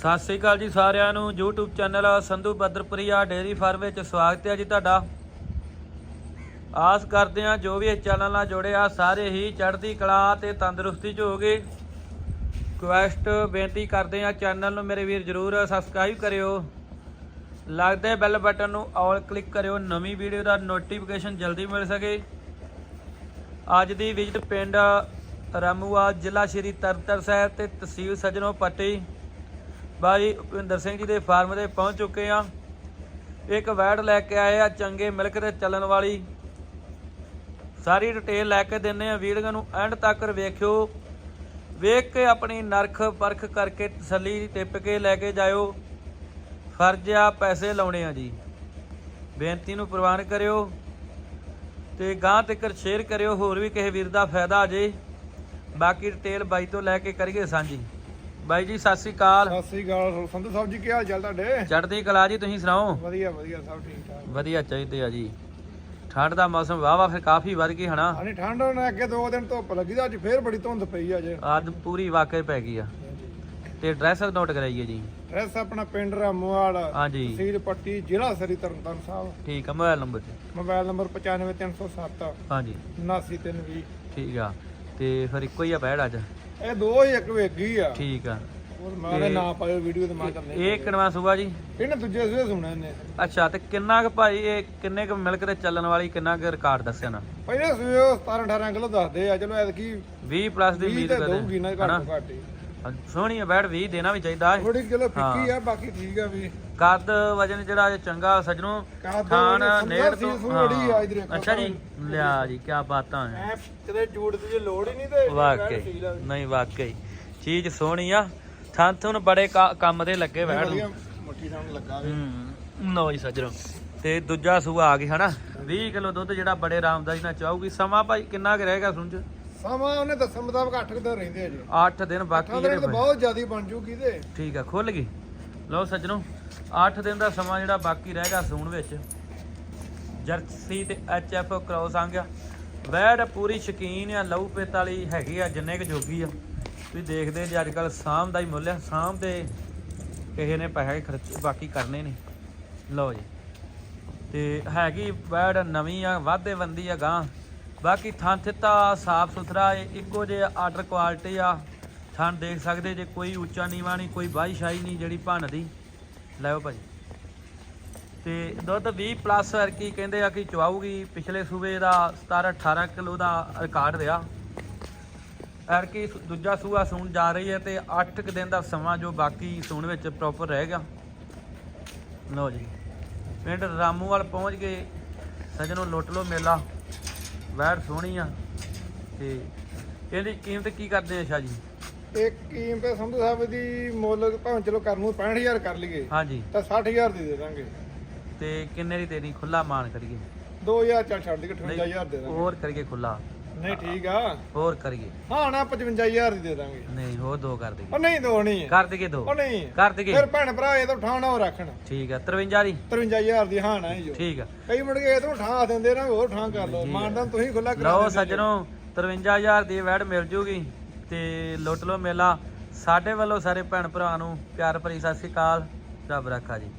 ਸਤਿ ਸ੍ਰੀ ਅਕਾਲ ਜੀ ਸਾਰਿਆਂ ਨੂੰ, YouTube channel Sandhu Badarpuria dairy farm ਵਿੱਚ ਸਵਾਗਤ ਹੈ ਜੀ ਤੁਹਾਡਾ। ਆਸ ਕਰਦੇ ਹਾਂ ਜੋ ਵੀ ਇਸ ਚੈਨਲ ਨਾਲ ਜੁੜੇ ਆ, ਸਾਰੇ ਹੀ ਚੜ੍ਹਦੀ ਕਲਾ ਤੇ ਤੰਦਰੁਸਤੀ 'ਚ ਹੋਗੇ ਕੁਐਸਟ ਬੇਨਤੀ ਕਰਦੇ ਹਾਂ, ਚੈਨਲ ਨੂੰ ਮੇਰੇ ਵੀਰ ਜਰੂਰ ਸਬਸਕ੍ਰਾਈਬ ਕਰਿਓ। ਲੱਗਦੇ ਬੈਲ ਬਟਨ ਨੂੰ ਆਲ ਕਲਿੱਕ ਕਰਿਓ, ਨਵੀਂ ਵੀਡੀਓ ਦਾ ਨੋਟੀਫਿਕੇਸ਼ਨ ਜਲਦੀ ਮਿਲ ਸਕੇ। ਅੱਜ ਦੀ ਵਿਜ਼ਿਟ ਪਿੰਡ ਰਾਮੂਆ ਜ਼ਿਲ੍ਹਾ ਸ਼੍ਰੀ ਤਰਨਤਾਰਨ ਸਾਹਿਬ ਤੇ ਤਹਿਸੀਲ ਸਜਣੋ ਪੱਟੀ। ਬਾਈ ਭੁਪਿੰਦਰ ਸਿੰਘ ਜੀ ਦੇ ਫਾਰਮ ਤੇ ਪਹੁੰਚ ਚੁੱਕੇ ਆ ਇੱਕ ਵੈਡ ਲੈ ਕੇ ਆਏ ਆ ਚੰਗੇ ਮਿਲਕ ਤੇ ਚੱਲਣ ਵਾਲੀ। ਸਾਰੀ ਡਿਟੇਲ ਲੈ ਕੇ ਦਿੰਨੇ ਆ ਵੀਡੀਓ ਨੂੰ ਐਂਡ ਤੱਕ ਵੇਖਿਓ। ਵੇਖ ਕੇ ਆਪਣੀ ਨਰਖ ਪਰਖ ਕਰਕੇ ਤਸੱਲੀ ਟਿੱਪ ਕੇ ਲੈ ਕੇ ਜਾਇਓ। ਫਰਜ਼ ਆ ਪੈਸੇ ਲਾਉਣੇ ਆ ਜੀ। ਬੇਨਤੀ ਨੂੰ ਪ੍ਰਵਾਨ ਕਰਿਓ ਤੇ ਗਾਂ ਤੱਕ ਸ਼ੇਅਰ ਕਰਿਓ, ਹੋਰ ਵੀ ਕਿਸੇ ਵੀਰ ਦਾ ਫਾਇਦਾ ਆ ਜੇ। ਬਾਕੀ ਡਿਟੇਲ ਬਾਈ ਤੋਂ ਲੈ ਕੇ ਕਰੀਏ ਸਾਂਝੀ। ਬਾਈ ਜੀ ਸਤਿ ਸ੍ਰੀ ਅਕਾਲ। ਸਤਿ ਸ੍ਰੀ ਅਕਾਲ। ਸੰਧੂ ਸਾਹਿਬ ਜੀ ਕੀ ਹਾਲ ਚਾਲ ਤੁਹਾਡੇ? ਚੜ੍ਹਦੀ ਕਲਾ ਜੀ ਤੁਸੀਂ ਸੁਣਾਓ? ਵਧੀਆ ਵਧੀਆ ਸਭ ਠੀਕ ਠਾਕ। ਵਧੀਆ ਚਾਹੀਦੇ ਆ ਜੀ। ਠੰਡ ਦਾ ਮੌਸਮ ਵਾਵਾ ਫਿਰ ਕਾਫੀ ਵੱਧ ਗਈ ਹਨਾ। ਹਾਨੀ ਠੰਡ ਹੋਣ ਅੱਗੇ ਦੋ ਦਿਨ ਧੁੱਪ ਲੱਗੀ ਤਾਂ ਅੱਜ ਫੇਰ ਬੜੀ ਧੁੰਦ ਪਈ ਅੱਜ ਅੱਜ ਪੂਰੀ ਵਾਕਈ ਪੈ ਗਈ ਆ। ਤੇ ਐਡਰੈਸ ਨੋਟ ਕਰਾਈਏ ਜੀ। ਐਸ ਆਪਣਾ ਪਿੰਡ ਰਾਮੂਵਾਲ ਹਾਂਜੀ। ਤਹਿਸੀਲ ਪੱਟੀ ਜ਼ਿਲ੍ਹਾ ਸ੍ਰੀ ਤਰਨਤਾਰਨ ਸਾਹਿਬ। ਠੀਕ ਆ ਮੋਬਾਈਲ ਨੰਬਰ ਮੋਬਾਈਲ ਨੰਬਰ 95307 ਹਾਂਜੀ। 79320 ਠੀਕ ਆ। ਤੇ ਫਿਰ ਇੱਕੋ ਹੀ ਆ ਬੈੜ ਅੱਜ। ਇਹ ਦੋ ਹੀ ਇੱਕ ਵੇਗੀ ਆ। ਠੀਕ ਆ। ਹੋਰ ਮੈਂ ਉਹਦੇ ਨਾਂ ਪਾਇਓ ਵੀਡੀਓ ਤੇ ਮੈਂ ਕਰਨੇ ਇਹ ਕਿਨਵਾ ਸੂਗਾ ਜੀ? ਇਹਨੇ ਦੂਜੇ ਸੂਏ ਸੁਣਿਆ ਇਹਨੇ। ਅੱਛਾ ਤੇ ਕਿੰਨਾ ਕੁ ਭਾਈ ਇਹ ਕਿੰਨੇ ਕੁ ਮਿਲਕ ਤੇ ਚੱਲਣ ਵਾਲੀ ਕਿੰਨਾ ਕੁ ਰਿਕਾਰਡ ਦੱਸਿਆ ਨਾ? ਪਹਿਲੇ ਸੂਏ ਉਹ 17 18 ਕਿਲੋ ਦੱਸਦੇ ਆ ਚਲੋ ਐਤਕੀ 20 ਪਲੱਸ ਦੀ 20 ਉਮੀਦ ਕਰਦੇ ਦਊਗੀ ਨਾ? ਘੱਟ ਤੋਂ ਘੱਟ ਹਾਂ, ਸੋਹਣੀ ਆ ਬੈੜ 20 ਦੇਣਾ ਵੀ ਚਾਹੀਦਾ। ਹੈ ਥੋੜੀ ਕਿਲੋ ਫਿੱਕੀ ਆ ਬਾਕੀ ਠੀਕ ਆ ਵੀ। ਕੱਦ ਵਜਨ ਜਿਹੜਾ ਚੰਗਾ ਸਜਣੋ ਕੱਦ ਖਾਣ ਵਜਨ ਨੇੜ ਤੋਂ ਸੀ ਸੂੜੀ ਆ ਇੱਧਰ ਹਾਂ। ਅੱਛਾ ਜੀ ਲਿਆ ਜੀ ਕੀ ਬਾਤਾਂ ਹੈ ਐ ਕਿਤੇ ਜੂੜ ਦੀ ਜੇ ਲੋੜ ਹੀ ਨਹੀਂ ਤੇ ਵਾਕਈ ਨਹੀਂ ਵਾਕਈ। ਚੀਜ਼ ਸੋਹਣੀ ਆ। ਥਾਂ ਥੁਨ ਬੜੇ ਕਾ- ਕੰਮ ਦੇ ਲੱਗੇ ਬੈੜ ਨੂੰ ਵਧੀਆ ਮੁੱਠੀ ਸਾਹਮਣੇ ਲੱਗਾ ਵੇ। ਹੂੰ ਨੋ ਜੀ ਸਜਣੋ। ਤੇ ਦੂਜਾ ਸੂਆ ਆ ਗਿਆ ਹਨਾ? 20 ਕਿਲੋ ਦੁੱਧ ਜਿਹੜਾ ਬੜੇ ਆਰਾਮਦਾਰੀ ਨਾਲ ਚਾਹੂਗੀ। ਸਮਾਂ ਭਾਈ ਕਿੰਨਾ ਕੁ ਰਹੇਗਾ ਸੁਣ ਚ? ਸਮਾਂ ਉਹਨੇ ਦੱਸਣ ਮੁਤਾਬਕ 8 ਦਿਨ ਰਹਿੰਦੇ ਆ ਜੀ। 8 ਦਿਨ ਬਾਕੀ 8 ਜਿਹੜੇ। ਬਹੁਤ ਜ਼ਿਆਦੀ ਬਣ ਜੂਗੀ ਤੇ। ਠੀਕ ਆ ਖੁੱਲ ਗਈ। ਲਓ ਸੱਜਣੋ 8 ਦਿਨ ਦਾ ਸਮਾਂ ਜਿਹੜਾ ਬਾਕੀ ਰਹੇਗਾ ਸੂਣ ਵਿੱਚ। ਜਰਸੀ ਤੇ ਐਚਐਫ ਕ੍ਰੋਸ ਆ ਗਿਆ। ਵੈੜ ਪੂਰੀ ਸ਼ਕੀਨ ਆ ਲਹੂ ਪਿੱਤ ਵਾਲੀ ਹੈਗੀ ਆ ਜਿੰਨੇ ਕ ਜੋਗੀ ਆ। ਤੁਸੀਂ ਦੇਖਦੇ ਜੀ ਅੱਜ ਕੱਲ ਸਾਮ ਦਾ ਹੀ ਮੁੱਲ ਆ ਸਾਮ ਤੇ ਕਿਸੇ ਨੇ ਪੈਸੇ ਖਰਚ ਬਾਕੀ ਕਰਨੇ ਨੇ। ਲਓ ਜੀ। ਤੇ ਹੈਗੀ ਵੈੜ ਨਵੀਂ ਆ ਵਾਧੇ ਬੰਦੀ ਆ ਗਾਂ ਬਾਕੀ ਥਾਂ ਥਿੱਤਾ ਸਾਫ਼ ਸੁਥਰਾ ਏ ਇੱਕੋ ਜੇ ਆਰਡਰ ਕੁਆਲਿਟੀ ਆ। ਥਾਂ ਦੇਖ ਸਕਦੇ ਜੇ ਕੋਈ ਉੱਚਾ ਨੀਵਾਂ ਨਹੀਂ, ਕੋਈ ਬਾਈ ਨਹੀਂ ਜਿਹੜੀ ਭੰਨ ਦੀ। ਲੈਓ ਭਾਜੀ। ਤੇ ਦੁੱਧ 20 ਪਲੱਸ ਕੀ ਕਹਿੰਦੇ ਆ ਕਿ ਚਵਾਊਗੀ। ਪਿਛਲੇ ਸੂਬੇ ਦਾ 17 18 ਕਿਲੋ ਦਾ ਰਿਕਾਰਡ ਰਿਹਾ। ਐਰਕੀ ਦੂਜਾ ਸੂਆ ਸੂਣ ਜਾ ਰਹੀ ਹੈ ਤੇ 8 ਕੁ ਦਿਨ ਦਾ ਸਮਾਂ ਜੋ ਬਾਕੀ ਸੂਣ ਵਿੱਚ ਪ੍ਰੋਪਰ ਰਹੇਗਾ ਲਓ ਜੀ। ਪਿੰਡ ਰਾਮੂਵਾਲ ਪਹੁੰਚ ਗਏ। ਸਜਣੋ ਲੁੱਟ ਲੋ ਮੇਲਾ। ਵੈੜ ਸੋਹਣੀ ਆ। ਤੇ ਇਹਦੀ ਕੀਮਤ ਕੀ ਕਰਦੇ ਆ ਸ਼ਾਹ ਜੀ? ਇੱਕ ਕੀਮਤ ਸੰਧੂ ਸਾਹਿਬ ਦੀ ਮੁੱਲ ਭਾਵੇਂ ਚਲੋ ਕਰ ਨੂੰ 65000 ਕਰ ਲਈਏ। ਹਾਂਜੀ। ਤਾਂ 60000 ਦੀ ਦੇ ਦਾਂਗੇ। ਤੇ ਕਿੰਨੇ ਦੀ ਦੇਣੀ? ਖੁੱਲਾ ਮਾਨ ਕਰੀਏ। 2000 ਚੱਲ ਛੱਡ ਦੇ 58000 ਦੇ ਦਾਂਗੇ। ਹੋਰ ਕਰੀਏ ਖੁੱਲਾ ਨਹੀਂ ਠੀਕ ਆ। ਹੋਰ ਕਰੀਏ। ਹਾਂ ਨਾ 55000 ਦੀ ਦੇ ਦਾਂਗੇ। ਨਹੀਂ ਹੋਰ ਦੋ ਕਰ ਦਈਏ। ਉਹ ਨਹੀਂ ਦੋ ਨਹੀਂ। ਹੈ ਕਰ ਦਈਏ ਦੋ। ਉਹ ਨਹੀਂ। ਕਰ ਦਈਏ। ਫਿਰ ਭੈਣ ਭਰਾ ਇਹ ਤਾਂ ਠਾਣਾ ਉਹ ਰੱਖਣ। ਠੀਕ ਆ 53 ਦੀ। 53000 ਦੀ ਹਾਂ ਨਾ ਹੀ ਜੋ ਠੀਕ ਆ। ਕਈ ਮੁੜ ਕੇ ਇਹ ਤੋਂ ਠਾਂ ਦਿੰਦੇ ਨਾ ਹੋਰ ਠਾਂ ਕਰ ਲਓ। ਮਾਨਦਾਨ ਤੁਸੀਂ ਖੁੱਲਾ ਕਰਾ ਲਓ ਸੱਜਣੋ 53000 ਦੀ ਵੈੜ ਮਿਲ ਜੂਗੀ ਤੇ ਲੁੱਟ ਲੋ ਮੇਲਾ। ਸਾਡੇ ਵੱਲੋਂ ਸਾਰੇ ਭੈਣ ਭਰਾ ਨੂੰ ਪਿਆਰ ਭਰੀ ਸਤਿ ਸ੍ਰੀ ਅਕਾਲ। ਰੱਬ ਰੱਖਾ ਜੀ।